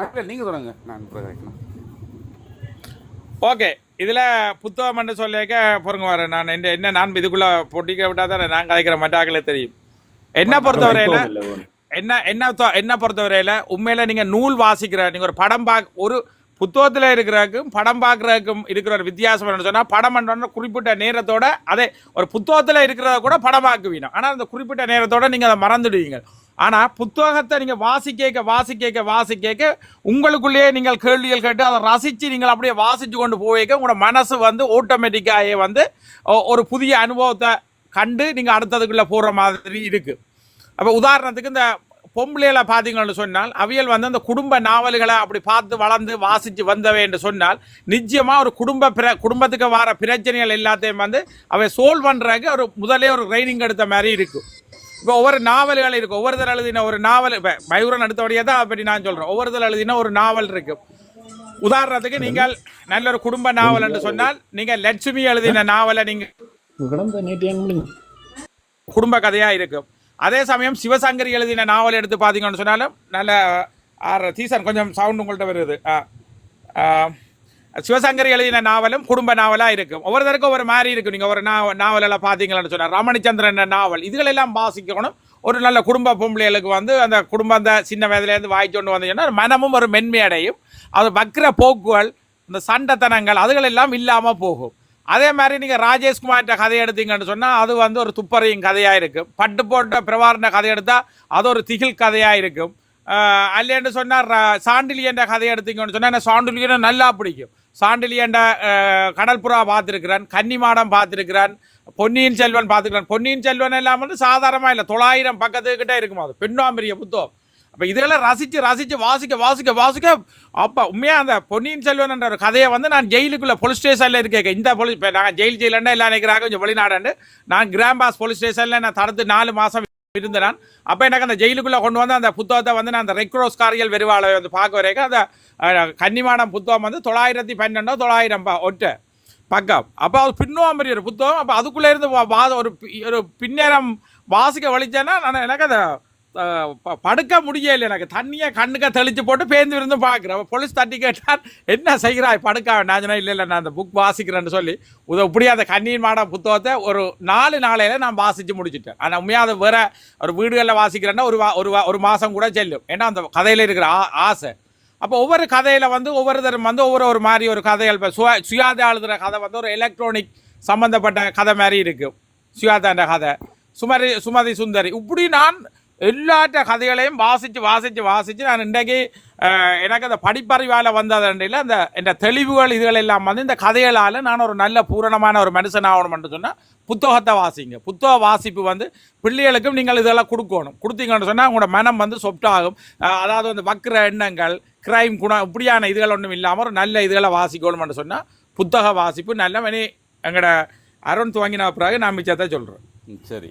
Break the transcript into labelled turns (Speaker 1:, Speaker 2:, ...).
Speaker 1: இல்லை நீங்கள் சொல்லுங்க. நான் வைக்கணும்.
Speaker 2: ஓகே இதில் புத்தகம்னு சொல்லிக்க பொறுங்க வரேன் நான் என்ன என்ன நான் இதுக்குள்ளே பொட்டிக்க விட்டால் தானே நான் கதைக்கிற மட்டாக்களே தெரியும். என்ன பொறுத்தவரையில் என்ன என்ன என்ன பொறுத்தவரையில் உண்மையில் நீங்கள் நூல் வாசிக்கிற நீங்கள் ஒரு படம் பார்க்க ஒரு புத்தகத்தில் இருக்கிறக்கும் படம் பார்க்குறதுக்கும் இருக்கிற ஒரு வித்தியாசம் என்ன சொன்னால் படம் பண்ணுறோன்னா குறிப்பிட்ட நேரத்தோட அதே ஒரு புத்தகத்தில் இருக்கிறத கூட படம் பார்க்குவீங்க ஆனால் அந்த குறிப்பிட்ட நேரத்தோட நீங்கள் அதை மறந்துடுவீங்க. ஆனால் புத்தகத்தை நீங்கள் வாசிக்க வாசிக்க வாசிக்க உங்களுக்குள்ளேயே நீங்கள் கேள்விகள் கேட்டு அதை ரசித்து நீங்கள் அப்படியே வாசித்து கொண்டு போய்க்க உங்களோட மனசு வந்து ஆட்டோமேட்டிக்காகவே வந்து ஒரு புதிய அனுபவத்தை கண்டு நீங்கள் அடுத்ததுக்குள்ளே போகிற மாதிரி இருக்குது அப்போ உதாரணத்துக்கு இந்த பொம்பளைகளை பார்த்தீங்கன்னு சொன்னால் அவியல் வந்து அந்த குடும்ப நாவல்களை அப்படி பார்த்து வளர்ந்து வாசித்து வந்தவை என்று சொன்னால் நிச்சயமாக ஒரு குடும்ப பிர குடும்பத்துக்கு வர பிரச்சனைகள் எல்லாத்தையும் வந்து அவை சோல்வ் பண்ணுறதுக்கு ஒரு முதலே ஒரு ட்ரைனிங் எடுத்த மாதிரி இருக்கும். இப்போ ஒவ்வொரு நாவல்கள் இருக்கும். ஒவ்வொருத்தர் எழுதின ஒரு நாவல் இப்போ மயூரன் அடுத்தபடியே தான் பற்றி நான் சொல்கிறேன் ஒவ்வொருத்தர் எழுதின ஒரு நாவல் இருக்கும். உதாரணத்துக்கு நீங்கள் நல்ல ஒரு குடும்ப நாவல் என்று சொன்னால் நீங்கள் லட்சுமி எழுதின நாவலை நீங்கள் குடும்ப கதையாக இருக்கும். அதே சமயம் சிவசங்கரி எழுதின நாவல் எடுத்து பார்த்தீங்கன்னு சொன்னாலும் நல்ல ஆறு சீசன் கொஞ்சம் சவுண்ட் உங்கள்கிட்ட வருது. சிவசங்கரி எழுதின நாவலும் குடும்ப நாவலாக இருக்கும். ஒவ்வொருத்தருக்கும் ஒரு மாதிரி இருக்கும். நீங்கள் ஒரு நாவ நாவலெல்லாம் பார்த்தீங்களான்னு சொன்னால் ரமணிச்சந்திரன் நாவல் இதுகளெல்லாம் வாசிக்கணும். ஒரு நல்ல குடும்ப பொம்பளைகளுக்கு வந்து அந்த குடும்பம் அந்த சின்ன வயதுலேருந்து வாய்ச்சொண்டு வந்தீங்கன்னா மனமும் ஒரு மென்மை அடையும் அது வக்கிர போக்குகள் இந்த சண்டைத்தனங்கள் அதுகள் எல்லாம் இல்லாமல் போகும். அதே மாதிரி நீங்கள் ராஜேஷ்குமார்கிட்ட கதை எடுத்தீங்கன்னு சொன்னால் அது வந்து ஒரு துப்பறையும் கதையாக இருக்கும் பட்டு போட்ட பிரபாரண கதை எடுத்தால் அது ஒரு திகில் கதையாக இருக்கும். அல்லேன்னு சொன்னால் சாண்டிலியன்ற கதை எடுத்தீங்கன்னு சொன்னால் எனக்கு சாண்டிலியனை நல்லா பிடிக்கும். சாண்டிலியன்ற ஆஹ் கடற்புறா கன்னிமாடம் பார்த்துருக்கிறான் பொன்னியின் செல்வன் பார்த்துக்கிறேன் பொன்னியின் செல்வன் எல்லாம் வந்து சாதாரணமாக இல்லை தொள்ளாயிரம் பக்கத்துக்கிட்டே இருக்கும் அது? பெண்ணாம்பிரிய புத்தகம். அப்போ இதெல்லாம் ரசித்து ரசித்து வாசிக்க வாசிக்க வாசிக்க அப்போ உண்மையாக அந்த பொன்னியின் செல்வன் என்ற ஒரு கதையை வந்து நான் ஜெயிலுக்குள்ளே போலீஸ் ஸ்டேஷனில் இருக்கேன் இந்த போலீஸ் இப்போ நான் ஜெயில் ஜெயிலன்னா எல்லாம் நினைக்கிறாங்க கொஞ்சம் வெளிநாடாண்டு நான் கிராம்பாஸ் போலீஸ் ஸ்டேஷனில் நான் தடுத்து நாலு மாதம் இருந்தேன் நான் அப்போ எனக்கு அந்த ஜெயிலுக்குள்ளே கொண்டு வந்து அந்த புத்தகத்தை வந்து நான் அந்த ரெக்ரோஸ் காரியல் வெறுவாளை வந்து பார்க்க வரைக்கும் அந்த கன்னிமாடம் புத்தகம் வந்து தொள்ளாயிரத்தி பன்னெண்டோ தொள்ளாயிரம் ஒட்டு பக்கம். அப்போ அது பின்னோம்பரி ஒரு புத்தகம். அப்போ அதுக்குள்ளே இருந்து வா- ஒரு ஒரு பின்னேரம் வாசிக்க வலிச்சேன்னா நான் எனக்கு அதை படுக்க முடியல எனக்கு. தண்ணியை கண்ணுக்க தெளிச்சு போட்டு பேந்து விருந்து பார்க்குறேன். அப்போ போலீஸ் தட்டி கேட்டார் என்ன செய்கிறாய்? படுக்க வேண்டாம். சொன்னேன் இல்லை இல்லை நான் அந்த புக் வாசிக்கிறேன்னு சொல்லி. உத இப்படி அந்த கண்ணீர் மாட புத்தகத்தை ஒரு நாலு நாளையில் நான் வாசித்து முடிச்சுட்டேன். ஆனால் உண்மையாக அதை வேற ஒரு வீடுகளில் வாசிக்கிறேன்னா ஒரு வா- ஒரு வா- ஒரு மாதம் கூட செல்லும். ஏன்னா அந்த கதையில் இருக்கிற ஆ ஆசை. அப்போ ஒவ்வொரு கதையில் வந்து ஒவ்வொருத்தரும் வந்து ஒவ்வொரு ஒரு மாதிரி ஒரு கதைகள் இப்போ சுய சுயாதா எழுதுகிற கதை வந்து ஒரு எலக்ட்ரானிக் சம்மந்தப்பட்ட கதை மாதிரி இருக்கும் சுயாதான்ற கதை. சுமரி சுமதி சுந்தரி. இப்படி நான் எல்லாற்ற கதைகளையும் வாசித்து வாசித்து வாசித்து நான் இன்றைக்கு எனக்கு அந்த படிப்பறிவால் வந்ததுண்டில் அந்த இந்த தெளிவுகள் இதுகள் எல்லாம் வந்து இந்த கதைகளால் நான் ஒரு நல்ல பூரணமான ஒரு மனுஷன் ஆகணும்னு சொன்னால் புத்தகத்தை வாசிங்க புத்தக வாசிப்பு வந்து பிள்ளைகளுக்கும் நீங்கள் இதெல்லாம் கொடுக்கணும் கொடுத்தீங்கன்னு சொன்னால் உங்களோட மனம் வந்து சொப்டாகும் அதாவது வந்து வக்கிர எண்ணங்கள் கிரைம் குணம் இப்படியான இதுகள் ஒன்றும் இல்லாமல் ஒரு நல்ல இதுகளை வாசிக்கணும்னு சொன்னால் புத்தக வாசிப்பு நல்ல மணி எங்களோட அருண் துவங்கின பிறகு நான் மிச்சத்தை சொல்கிறேன்
Speaker 1: ம், சரி